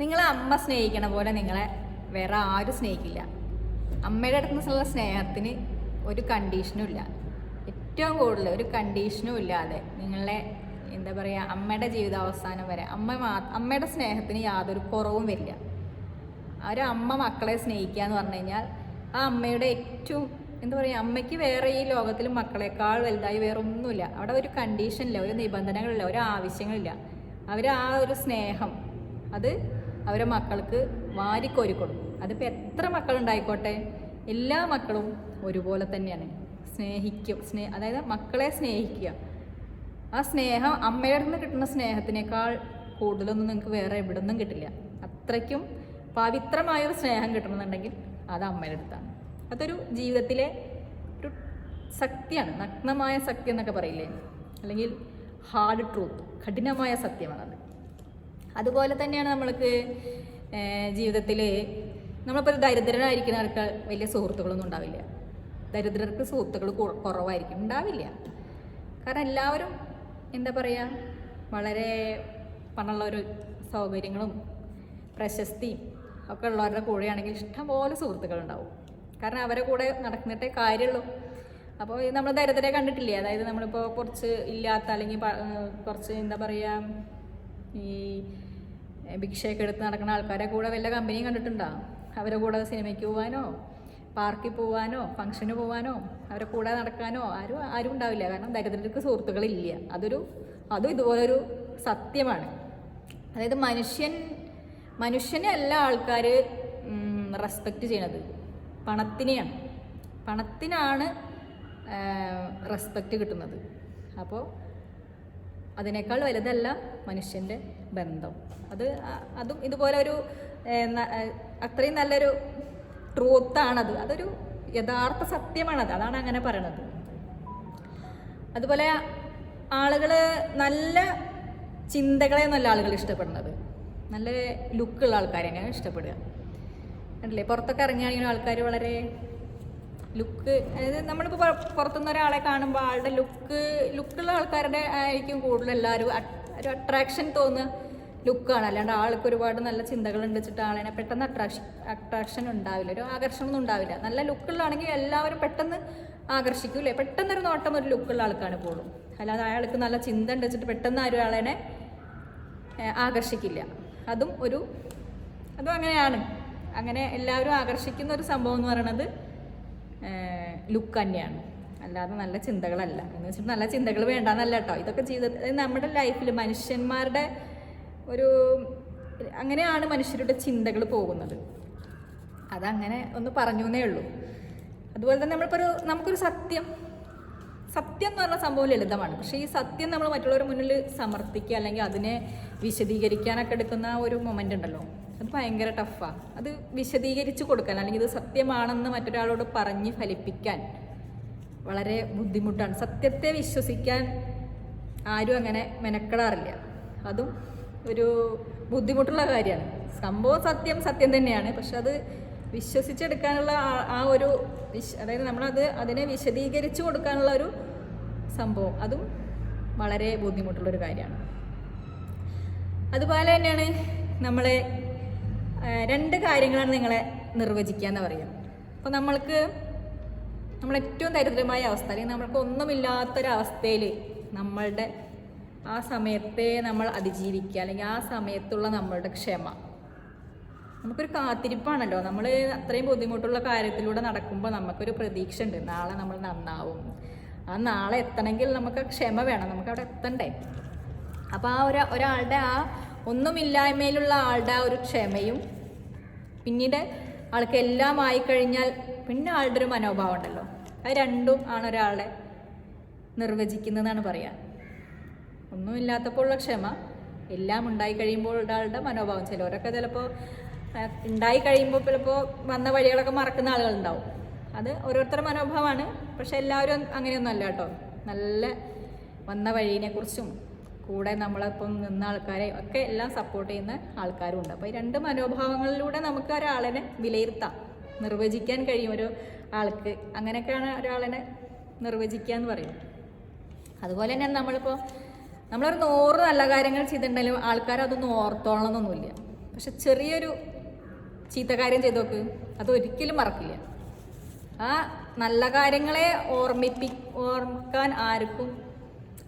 നിങ്ങളെ അമ്മ സ്നേഹിക്കണ പോലെ നിങ്ങളെ വേറെ ആരും സ്നേഹിക്കില്ല. അമ്മയുടെ അടുത്ത് നിന്നുള്ള സ്നേഹത്തിന് ഒരു കണ്ടീഷനും ഇല്ല. ഏറ്റവും കൂടുതൽ ഒരു കണ്ടീഷനും ഇല്ലാതെ നിങ്ങളെ എന്താ പറയുക അമ്മയുടെ ജീവിതാവസാനം വരെ അമ്മ മാ അമ്മയുടെ സ്നേഹത്തിന് യാതൊരു കുറവും വരില്ല. ഒരു അമ്മ മക്കളെ സ്നേഹിക്കുക എന്ന് പറഞ്ഞു കഴിഞ്ഞാൽ ആ അമ്മയുടെ ഏറ്റവും എന്താ പറയുക അമ്മയ്ക്ക് വേറെ ഈ ലോകത്തിൽ മക്കളെക്കാൾ വലുതായി വേറെ ഒന്നുമില്ല അവിടെ ഒരു കണ്ടീഷനില്ല ഒരു നിബന്ധനകളില്ല ഒരു ആവശ്യങ്ങളില്ല. അവർ ആ ഒരു സ്നേഹം അത് അവരെ മക്കൾക്ക് വാരിക്കോരി കൊടുക്കും. അതിപ്പോൾ എത്ര മക്കളുണ്ടായിക്കോട്ടെ? എല്ലാ മക്കളും ഒരുപോലെ തന്നെയാണ്. സ്നേഹിക്കും. സ്നേ അതായത് മക്കളെ സ്നേഹിക്കുക. ആ സ്നേഹം അമ്മയുടെ നിന്ന് കിട്ടുന്ന സ്നേഹത്തിനേക്കാൾ കൂടുതലൊന്നും നിങ്ങൾക്ക് വേറെ എവിടെ നിന്നും കിട്ടില്ല. അത്രയ്ക്കും പവിത്രമായൊരു സ്നേഹം കിട്ടണമെന്നുണ്ടെങ്കിൽ അത് അമ്മയുടെ അടുത്താണ് അതൊരു ജീവിതത്തിലെ ഒരു ശക്തിയാണ്. നഗ്നമായ സത്യം എന്നൊക്കെ പറയില്ലേ? അല്ലെങ്കിൽ ഹാർഡ് ട്രൂത്ത് കഠിനമായ സത്യമാണത്. അതുപോലെ തന്നെയാണ് നമ്മൾക്ക് ജീവിതത്തിൽ നമ്മളിപ്പോൾ ഒരു ദരിദ്രനായിരിക്കുന്നവർക്ക് വലിയ സുഹൃത്തുക്കളൊന്നും ഉണ്ടാവില്ല. ദരിദ്രർക്ക് സുഹൃത്തുക്കൾ കുറവായിരിക്കും. ഉണ്ടാവില്ല. കാരണം എല്ലാവരും എന്താ പറയുക വളരെ പണമുള്ള ഒരു സൗകര്യങ്ങളും പ്രശസ്തിയും ഒക്കെ ഉള്ളവരുടെ കൂടെയാണെങ്കിൽ ഇഷ്ടംപോലെ സുഹൃത്തുക്കളുണ്ടാവും കാരണം അവരെ കൂടെ നടക്കുന്നിട്ടേ കാര്യമുള്ളൂ. അപ്പോൾ നമ്മൾ ദരിദ്രരെ കണ്ടിട്ടില്ലേ? അതായത് നമ്മളിപ്പോൾ കുറച്ച് ഇല്ലാത്ത അല്ലെങ്കിൽ കുറച്ച് എന്താ പറയുക ഈ ഭിക്ഷയൊക്കെ എടുത്ത് നടക്കുന്ന ആൾക്കാരെ കൂടെ വല്ല കമ്പനിയും കണ്ടിട്ടുണ്ടോ? അവരെ കൂടെ സിനിമയ്ക്ക് പോകാനോ പാർക്കിൽ പോകാനോ ഫംഗ്ഷന് പോകാനോ അവരെ കൂടെ നടക്കാനോ? ആരും ആരും ഉണ്ടാവില്ല. കാരണം ദരിദ്രർക്ക് സുഹൃത്തുക്കളില്ല. അതൊരു അതും ഇതുപോലൊരു സത്യമാണ്. അതായത് മനുഷ്യൻ മനുഷ്യനെ അല്ല ആൾക്കാർ റെസ്പെക്റ്റ് ചെയ്യണത്. പണത്തിനെയാണ്. പണത്തിനാണ് റെസ്പെക്റ്റ് കിട്ടുന്നത്. അപ്പോൾ അതിനേക്കാൾ വലുതല്ല മനുഷ്യന്റെ ബന്ധം. അത് അതും ഇതുപോലെ ഒരു അത്രയും നല്ലൊരു ട്രൂത്താണത്. അതൊരു യഥാർത്ഥ സത്യമാണത്. അതാണ് അങ്ങനെ പറയണത്. അതുപോലെ ആളുകൾ നല്ല ചിന്തകളെ നല്ല ആളുകൾ ഇഷ്ടപ്പെടുന്നത്. നല്ല ലുക്കുള്ള ആൾക്കാരെയാണ് ഇഷ്ടപ്പെടുക. അല്ലേ പുറത്തൊക്കെ ഇറങ്ങിയാണെങ്കിലും ആൾക്കാർ വളരെ ലുക്ക് അതായത് നമ്മളിപ്പോൾ പുറ- പുറത്തുനിന്ന് ഒരാളെ കാണുമ്പോൾ ആളുടെ ലുക്ക് ലുക്കുള്ള ആൾക്കാരുടെ ആയിരിക്കും കൂടുതൽ എല്ലാവരും ഒരു അട്രാക്ഷൻ തോന്നുക ലുക്കാണ്. അല്ലാണ്ട് ആൾക്ക് ഒരുപാട് നല്ല ചിന്തകളുണ്ട് വെച്ചിട്ട് ആളിനെ പെട്ടെന്ന് അട്രാക്ഷൻ അട്രാക്ഷൻ ഉണ്ടാവില്ല. ഒരു ആകർഷണമൊന്നും ഉണ്ടാവില്ല. നല്ല ലുക്കുള്ളാണെങ്കിൽ എല്ലാവരും പെട്ടെന്ന് ആകർഷിക്കൂലേ പെട്ടെന്നൊരു നോട്ടം ഒരു ലുക്കുള്ള ആൾക്കാണ് പോകും അല്ലാതെ അയാൾക്ക് നല്ല ചിന്ത ഉണ്ട് വെച്ചിട്ട് പെട്ടെന്ന് ആരും ആളെ ആകർഷിക്കില്ല. അതും ഒരു അതും അങ്ങനെയാണ്. അങ്ങനെ എല്ലാവരും ആകർഷിക്കുന്ന ഒരു സംഭവം എന്ന് പറയുന്നത് ലുക്ക് തന്നെയാണ്. അല്ലാതെ നല്ല ചിന്തകളല്ല. എന്ന് വെച്ചിട്ട് നല്ല ചിന്തകൾ വേണ്ടെന്നല്ല കേട്ടോ. ഇതൊക്കെ ജീവിതത്തിൽ നമ്മുടെ ലൈഫിൽ മനുഷ്യന്മാരുടെ ഒരു അങ്ങനെയാണ് മനുഷ്യരുടെ ചിന്തകൾ പോകുന്നത്. അതങ്ങനെ ഒന്ന് പറഞ്ഞു എന്നേ ഉള്ളൂ. അതുപോലെ തന്നെ നമ്മളിപ്പോൾ ഒരു നമുക്കൊരു സത്യം. സത്യം എന്ന് പറഞ്ഞ സംഭവം ലളിതമാണ്. പക്ഷേ ഈ സത്യം നമ്മൾ മറ്റുള്ളവരുടെ മുന്നിൽ സമർത്ഥിക്കുക അല്ലെങ്കിൽ അതിനെ വിശദീകരിക്കാനൊക്കെ എടുക്കുന്ന ഒരു മൊമെന്റ് ഉണ്ടല്ലോ. അത് ഭയങ്കര ടഫാണ് അത് വിശദീകരിച്ച് കൊടുക്കാൻ അല്ലെങ്കിൽ ഇത് സത്യമാണെന്ന് മറ്റൊരാളോട് പറഞ്ഞ് ഫലിപ്പിക്കാൻ വളരെ ബുദ്ധിമുട്ടാണ്. സത്യത്തെ വിശ്വസിക്കാൻ ആരും അങ്ങനെ മെനക്കെടാറില്ല. അതും ഒരു ബുദ്ധിമുട്ടുള്ള കാര്യമാണ്. സംഭവം സത്യം സത്യം തന്നെയാണ്. പക്ഷെ അത് വിശ്വസിച്ചെടുക്കാനുള്ള ആ- ഒരു വിശ് അതായത് നമ്മളത് അതിനെ വിശദീകരിച്ച് കൊടുക്കാനുള്ള ഒരു സംഭവം. അതും വളരെ ബുദ്ധിമുട്ടുള്ളൊരു കാര്യമാണ്. അതുപോലെ തന്നെയാണ് നമ്മളെ രണ്ട് കാര്യങ്ങളാണ് നിങ്ങളെ നിർവചിക്കുക എന്ന് പറയുക. അപ്പോൾ നമ്മൾക്ക് നമ്മൾ ഏറ്റവും ദരിദ്രമായ അവസ്ഥ അല്ലെങ്കിൽ നമ്മൾക്ക് ഒന്നുമില്ലാത്തൊരവസ്ഥയിൽ നമ്മളുടെ ആ സമയത്തെ നമ്മൾ അതിജീവിക്കുക അല്ലെങ്കിൽ ആ സമയത്തുള്ള നമ്മളുടെ ക്ഷമ. നമുക്കൊരു കാത്തിരിപ്പാണല്ലോ. നമ്മൾ അത്രയും ബുദ്ധിമുട്ടുള്ള കാര്യത്തിലൂടെ നടക്കുമ്പോൾ നമുക്കൊരു പ്രതീക്ഷ ഉണ്ട് നാളെ നമ്മൾ നന്നാവും. ആ നാളെ എത്തണമെങ്കിൽ നമുക്ക് ക്ഷമ വേണം. നമുക്ക് അവിടെ എത്തണ്ടേ? അപ്പോൾ ആ ഒരു ഒരാളുടെ ആ ഒന്നുമില്ലായ്മയിലുള്ള ആളുടെ ഒരു ക്ഷമയും പിന്നീട് ആൾക്ക് എല്ലാം ആയിക്കഴിഞ്ഞാൽ പിന്നെ ആളുടെ ഒരു മനോഭാവം ഉണ്ടല്ലോ. അത് രണ്ടും ആണ് ഒരാളെ നിർവചിക്കുന്നതെന്നാണ് ഒന്നുമില്ലാത്തപ്പോൾ ഉള്ള ക്ഷമ എല്ലാം ഉണ്ടായി കഴിയുമ്പോൾ ഒരാളുടെ മനോഭാവം ചിലവരൊക്കെ ചിലപ്പോൾ ഉണ്ടായി കഴിയുമ്പോൾ ചിലപ്പോൾ വന്ന വഴികളൊക്കെ മറക്കുന്ന ആളുകളുണ്ടാവും അത് ഓരോരുത്തരുടെ മനോഭാവമാണ്. പക്ഷെ എല്ലാവരും അങ്ങനെയൊന്നും അല്ല കേട്ടോ. നല്ല വന്ന വഴീനെക്കുറിച്ചും കൂടെ നമ്മളിപ്പം നിന്ന ആൾക്കാരെ ഒക്കെ എല്ലാം സപ്പോർട്ട് ചെയ്യുന്ന ആൾക്കാരും ഉണ്ട്. അപ്പോൾ ഈ രണ്ട് മനോഭാവങ്ങളിലൂടെ നമുക്ക് ഒരാളിനെ വിലയിരുത്താം. നിർവചിക്കാൻ കഴിയും ഒരു ആൾക്ക്. അങ്ങനെയൊക്കെയാണ് ഒരാളിനെ നിർവചിക്കുക എന്ന് പറയും അതുപോലെ തന്നെ നമ്മളിപ്പോൾ നമ്മളൊരു നൂറ് നല്ല കാര്യങ്ങൾ ചെയ്തിട്ടുണ്ടെങ്കിലും ആൾക്കാർ അതൊന്നും ഓർത്തോളണമെന്നൊന്നുമില്ല പക്ഷെ ചെറിയൊരു ചീത്ത കാര്യം ചെയ്ത് നോക്ക് അത് ഒരിക്കലും മറക്കില്ല. ആ നല്ല കാര്യങ്ങളെ ഓർമ്മിപ്പി ഓർക്കാൻ ആർക്കും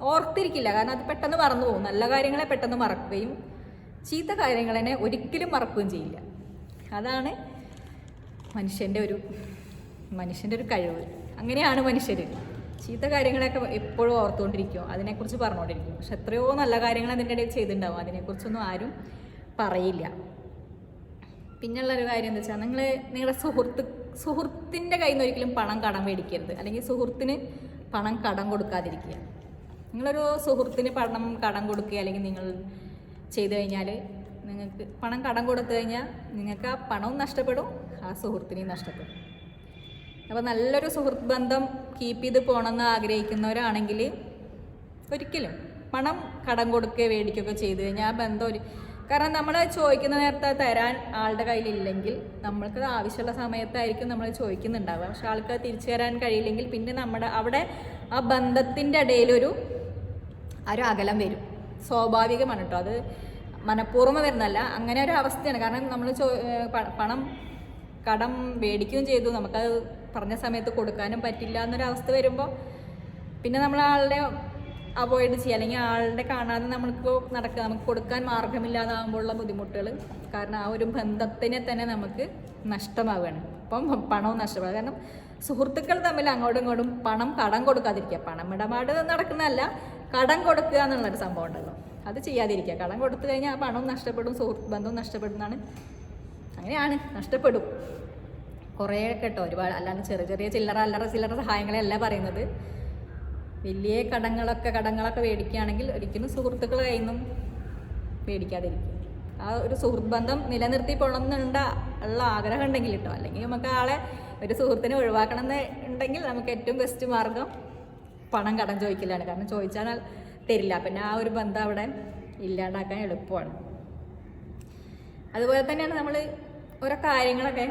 ഓർത്തിരിക്കില്ല. കാരണം അത് പെട്ടെന്ന് മറന്നു പോകും. നല്ല കാര്യങ്ങളെ പെട്ടെന്ന് മറക്കുകയും ചീത്ത കാര്യങ്ങളെ ഒരിക്കലും മറക്കുകയും ചെയ്യില്ല. അതാണ് മനുഷ്യന്റെ ഒരു മനുഷ്യന്റെ ഒരു കഴിവ്. അങ്ങനെയാണ് മനുഷ്യർ ചീത്ത കാര്യങ്ങളൊക്കെ എപ്പോഴും ഓർത്തുകൊണ്ടിരിക്കും അതിനെക്കുറിച്ച് പറഞ്ഞുകൊണ്ടിരിക്കും പക്ഷെ എത്രയോ നല്ല കാര്യങ്ങൾ അതിന്റെ ഇടയിൽ ചെയ്തിട്ടുണ്ടാവും. അതിനെക്കുറിച്ചൊന്നും ആരും പറയില്ല. പിന്നെയുള്ളൊരു കാര്യം എന്താ വെച്ചാൽ നിങ്ങൾ നിങ്ങളുടെ സുഹൃത്ത് സുഹൃത്തിന്റെ കയ്യിൽ നിന്ന് ഒരിക്കലും പണം കടം മേടിക്കരുത്. അല്ലെങ്കിൽ സുഹൃത്തിന് പണം കടം കൊടുക്കാതിരിക്കുക. നിങ്ങളൊരു സുഹൃത്തിന് പണം കടം കൊടുക്കുക അല്ലെങ്കിൽ നിങ്ങൾ ചെയ്തു കഴിഞ്ഞാൽ നിങ്ങൾക്ക് പണം കടം കൊടുത്തു കഴിഞ്ഞാൽ നിങ്ങൾക്ക് ആ പണവും നഷ്ടപ്പെടും ആ സുഹൃത്തിനെയും നഷ്ടപ്പെടും. അപ്പോൾ നല്ലൊരു സുഹൃത്ത് ബന്ധം കീപ്പ് ചെയ്ത് പോകണമെന്ന് ആഗ്രഹിക്കുന്നവരാണെങ്കിൽ ഒരിക്കലും പണം കടം കൊടുക്കുക മേടിക്കുകയൊക്കെ ചെയ്തു കഴിഞ്ഞാൽ ആ ബന്ധം ഒരു കാരണം നമ്മൾ ചോദിക്കുന്ന നേരത്തെ തരാൻ ആളുടെ കയ്യിലില്ലെങ്കിൽ നമ്മൾക്ക് ആവശ്യമുള്ള സമയത്തായിരിക്കും നമ്മൾ ചോദിക്കുന്നുണ്ടാവുക. പക്ഷെ ആൾക്ക് തിരിച്ചു തരാൻ കഴിയില്ലെങ്കിൽ പിന്നെ നമ്മുടെ അവിടെ ആ ബന്ധത്തിന്റെ ഇടയിലൊരു ആ ഒരു അകലം വരും. സ്വാഭാവികമാണ് കേട്ടോ അത് മനഃപൂർവം വരുന്നല്ല അങ്ങനെ ഒരു അവസ്ഥയാണ്. കാരണം നമ്മൾ പണം കടം മേടിക്കുകയും ചെയ്തു. നമുക്കത് പറഞ്ഞ സമയത്ത് കൊടുക്കാനും പറ്റില്ല എന്നൊരവസ്ഥ വരുമ്പോൾ പിന്നെ നമ്മൾ ആളുടെ അവോയ്ഡ് ചെയ്യുക. അല്ലെങ്കിൽ ആളുടെ കാണാതെ നമ്മൾക്കിപ്പോൾ നടക്കുക. നമുക്ക് കൊടുക്കാൻ മാർഗമില്ലാതാകുമ്പോഴുള്ള ബുദ്ധിമുട്ടുകൾ. കാരണം ആ ഒരു ബന്ധത്തിനെ തന്നെ നമുക്ക് നഷ്ടമാവുകയാണ്. അപ്പം പണവും നഷ്ടമാകുക കാരണം സുഹൃത്തുക്കൾ തമ്മിൽ അങ്ങോട്ടും ഇങ്ങോട്ടും പണം കടം കൊടുക്കാതിരിക്കുക. പണം നടക്കുന്നതല്ല. കടം കൊടുക്കുക എന്നുള്ളൊരു സംഭവം ഉണ്ടല്ലോ. അത് ചെയ്യാതിരിക്കുക. കടം കൊടുത്തു കഴിഞ്ഞാൽ പണവും നഷ്ടപ്പെടും സുഹൃത്ത് ബന്ധവും നഷ്ടപ്പെടുന്നതാണ് അങ്ങനെയാണ്. നഷ്ടപ്പെടും. കുറേ കേട്ടോ. ഒരുപാട് അല്ലാണ്ട് ചെറിയ ചെറിയ ചില്ലറ അല്ലറ ചില്ലറ സഹായങ്ങളല്ല പറയുന്നത്. വലിയ കടങ്ങളൊക്കെ കടങ്ങളൊക്കെ മേടിക്കുകയാണെങ്കിൽ ഒരിക്കലും സുഹൃത്തുക്കൾ കയ്യിൽ മേടിക്കാതിരിക്കും ആ ഒരു സുഹൃത്ത് ബന്ധം നിലനിർത്തി പോകണമെന്നുണ്ട ഉള്ള ആഗ്രഹം ഉണ്ടെങ്കിൽ കേട്ടോ. അല്ലെങ്കിൽ നമുക്ക് ആളെ ഒരു സുഹൃത്തിനെ ഒഴിവാക്കണം എന്ന് ഉണ്ടെങ്കിൽ നമുക്ക് ഏറ്റവും ബെസ്റ്റ് മാർഗം പണം കടം ചോദിക്കലാണ്. കാരണം ചോദിച്ചാൽ തരില്ല. പിന്നെ ആ ഒരു ബന്ധം അവിടെ ഇല്ലാണ്ടാക്കാൻ എളുപ്പമാണ്. അതുപോലെ തന്നെയാണ് നമ്മൾ ഓരോ കാര്യങ്ങളൊക്കെ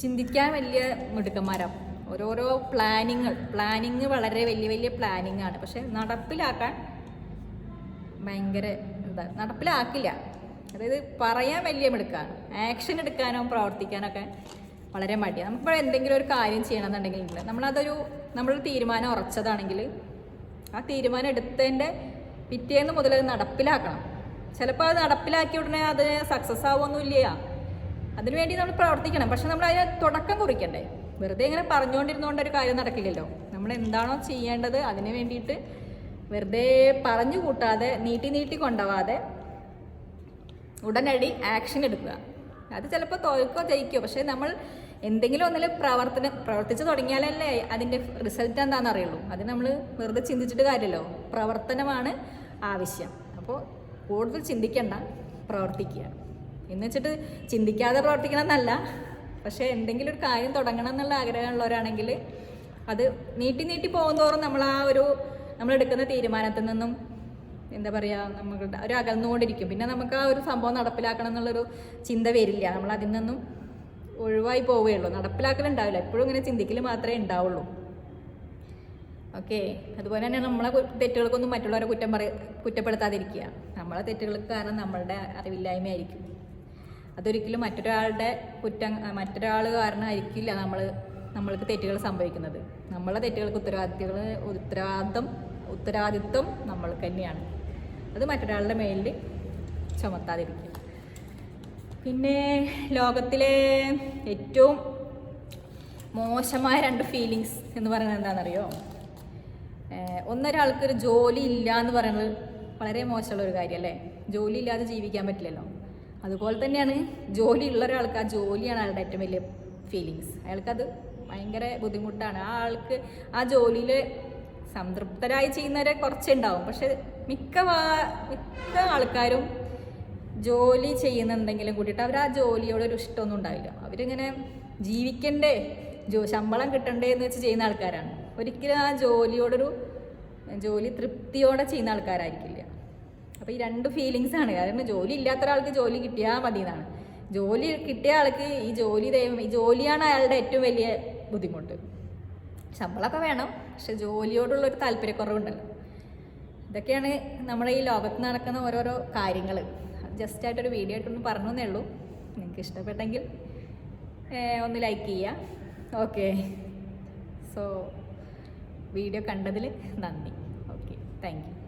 ചിന്തിക്കാൻ വലിയ മിടുക്കന്മാരാണ്. ഓരോരോ പ്ലാനിങ്ങൾ പ്ലാനിങ് വളരെ വലിയ വലിയ പ്ലാനിങ് ആണ് പക്ഷെ നടപ്പിലാക്കാൻ ഭയങ്കര എന്താ നടപ്പിലാക്കില്ല. അതായത് പറയാൻ വലിയ മിടുക്കാണ്. ആക്ഷൻ എടുക്കാനോ പ്രവർത്തിക്കാനൊക്കെ വളരെ മടിയാണ്. നമുക്കിപ്പോൾ എന്തെങ്കിലും ഒരു കാര്യം ചെയ്യണമെന്നുണ്ടെങ്കിൽ നമ്മളതൊരു നമ്മളൊരു തീരുമാനം ഉറച്ചതാണെങ്കിൽ ആ തീരുമാനം എടുത്തതിന്റെ പിറ്റേന്ന് മുതൽ അത് നടപ്പിലാക്കണം. ചിലപ്പോൾ അത് നടപ്പിലാക്കിയ ഉടനെ അത് സക്സസ് ആവുമൊന്നുമില്ല അതിനുവേണ്ടി നമ്മൾ പ്രവർത്തിക്കണം. പക്ഷെ നമ്മൾ അതിന് തുടക്കം കുറിക്കണ്ടേ? വെറുതെ ഇങ്ങനെ പറഞ്ഞുകൊണ്ടിരുന്നുകൊണ്ട് ഒരു കാര്യം നടക്കില്ലല്ലോ. നമ്മൾ എന്താണോ ചെയ്യേണ്ടത് അതിന് വേണ്ടിയിട്ട് വെറുതെ പറഞ്ഞു കൂട്ടാതെ നീട്ടി നീട്ടി കൊണ്ടുപോവാതെ ഉടനടി ആക്ഷൻ എടുക്കുക. അത് ചിലപ്പോൾ തോൽക്കോ ജയിക്കോ. പക്ഷേ നമ്മൾ എന്തെങ്കിലും ഒന്നിൽ പ്രവർത്തനം പ്രവർത്തിച്ചു തുടങ്ങിയാലല്ലേ അതിന്റെ റിസൾട്ട് എന്താണെന്ന് അറിയുള്ളൂ. അത് നമ്മൾ വെറുതെ ചിന്തിച്ചിട്ട് കാര്യമല്ലോ പ്രവർത്തനമാണ് ആവശ്യം. അപ്പോൾ കൂടുതൽ ചിന്തിക്കണ്ട പ്രവർത്തിക്കുക. എന്ന് വെച്ചിട്ട് ചിന്തിക്കാതെ പ്രവർത്തിക്കണം എന്നല്ല പക്ഷേ എന്തെങ്കിലും ഒരു കാര്യം തുടങ്ങണം എന്നുള്ള ആഗ്രഹമുള്ളവരാണെങ്കിൽ അത് നീട്ടി നീട്ടി പോകുന്തോറും നമ്മൾ ആ ഒരു നമ്മൾ എടുക്കുന്ന തീരുമാനത്തിൽ നിന്നും എന്താ പറയുക നമ്മളുടെ ഒരു അകന്നുകൊണ്ടിരിക്കും പിന്നെ നമുക്ക് ആ ഒരു സംഭവം നടപ്പിലാക്കണം എന്നുള്ളൊരു ചിന്ത വരില്ല. നമ്മൾ അതിൽ നിന്നും ഒഴിവായി പോവുകയുള്ളൂ. നടപ്പിലാക്കലുണ്ടാവില്ല. എപ്പോഴും ഇങ്ങനെ ചിന്തിക്കൽ മാത്രമേ ഉണ്ടാവുള്ളൂ. ഓക്കെ. അതുപോലെ തന്നെ നമ്മളെ തെറ്റുകൾക്കൊന്നും മറ്റുള്ളവരെ കുറ്റം പറ കുറ്റപ്പെടുത്താതിരിക്കുക. നമ്മളെ തെറ്റുകൾക്ക് കാരണം നമ്മളുടെ അറിവില്ലായ്മയായിരിക്കും. അതൊരിക്കലും മറ്റൊരാളുടെ കുറ്റം മറ്റൊരാൾ കാരണമായിരിക്കില്ല നമ്മൾ നമ്മൾക്ക് തെറ്റുകൾ സംഭവിക്കുന്നത്. നമ്മളെ തെറ്റുകൾക്ക് ഉത്തരവാദിത്തങ്ങൾ ഉത്തരവാദിത്തം ഉത്തരവാദിത്വം നമ്മൾക്ക് തന്നെയാണ്. അത് മറ്റൊരാളുടെ മേലിൽ ചുമത്താതിരിക്കുക. പിന്നെ ലോകത്തിലെ ഏറ്റവും മോശമായ രണ്ട് ഫീലിങ്സ് എന്ന് പറയുന്നത് എന്താണെന്നറിയോ? ഒന്നൊരാൾക്കൊരു ജോലി ഇല്ല എന്ന് പറയുന്നത് വളരെ മോശമുള്ള ഒരു കാര്യം അല്ലേ ജോലി ഇല്ലാതെ ജീവിക്കാൻ പറ്റില്ലല്ലോ. അതുപോലെ തന്നെയാണ് ജോലി ഉള്ള ഒരാൾക്ക് ആ ജോലിയാണ് അയാളുടെ ഏറ്റവും വലിയ ഫീലിങ്സ് അയാൾക്കത് ഭയങ്കര ബുദ്ധിമുട്ടാണ്. ആ ആൾക്ക് ആ ജോലിയിൽ സംതൃപ്തരായി ചെയ്യുന്നവരെ കുറച്ചുണ്ടാവും. പക്ഷെ മിക്ക വാ- മിക്ക ആൾക്കാരും ജോലി ചെയ്യുന്നുണ്ടെങ്കിലും കൂട്ടിയിട്ട് അവർ ആ ജോലിയോട് ഒരു ഇഷ്ടമൊന്നും ഉണ്ടാവില്ല. അവരിങ്ങനെ ജീവിക്കണ്ടേ? ജോ ശമ്പളം കിട്ടണ്ടേ എന്ന് വെച്ച് ചെയ്യുന്ന ആൾക്കാരാണ്. ഒരിക്കലും ആ ജോലിയോടൊരു ജോലി തൃപ്തിയോടെ ചെയ്യുന്ന ആൾക്കാരായിരിക്കില്ല. അപ്പോൾ ഈ രണ്ട് ഫീലിങ്സ് ആണ്. കാരണം ജോലി ഇല്ലാത്ത ഒരാൾക്ക് ജോലി കിട്ടിയാൽ മതി എന്നാണ് ജോലി കിട്ടിയ ആൾക്ക് ഈ ജോലി ദൈവം ഈ ജോലിയാണ് അയാളുടെ ഏറ്റവും വലിയ ബുദ്ധിമുട്ട്. ശമ്പളമൊക്കെ വേണം പക്ഷെ ജോലിയോടുള്ളൊരു താല്പര്യക്കുറവുണ്ടല്ലോ. ഇതൊക്കെയാണ് നമ്മുടെ ഈ ലോകത്ത് നടക്കുന്ന ഓരോരോ കാര്യങ്ങൾ ജസ്റ്റ് ആയിട്ടൊരു വീഡിയോ ആയിട്ടൊന്ന് പറഞ്ഞു എന്നേ ഉള്ളൂ. നിങ്ങൾക്ക് ഇഷ്ടപ്പെട്ടെങ്കിൽ ഒന്ന് ലൈക്ക് ചെയ്യുക ഓക്കെ സോ വീഡിയോ കണ്ടതിൽ നന്ദി. Okay thank you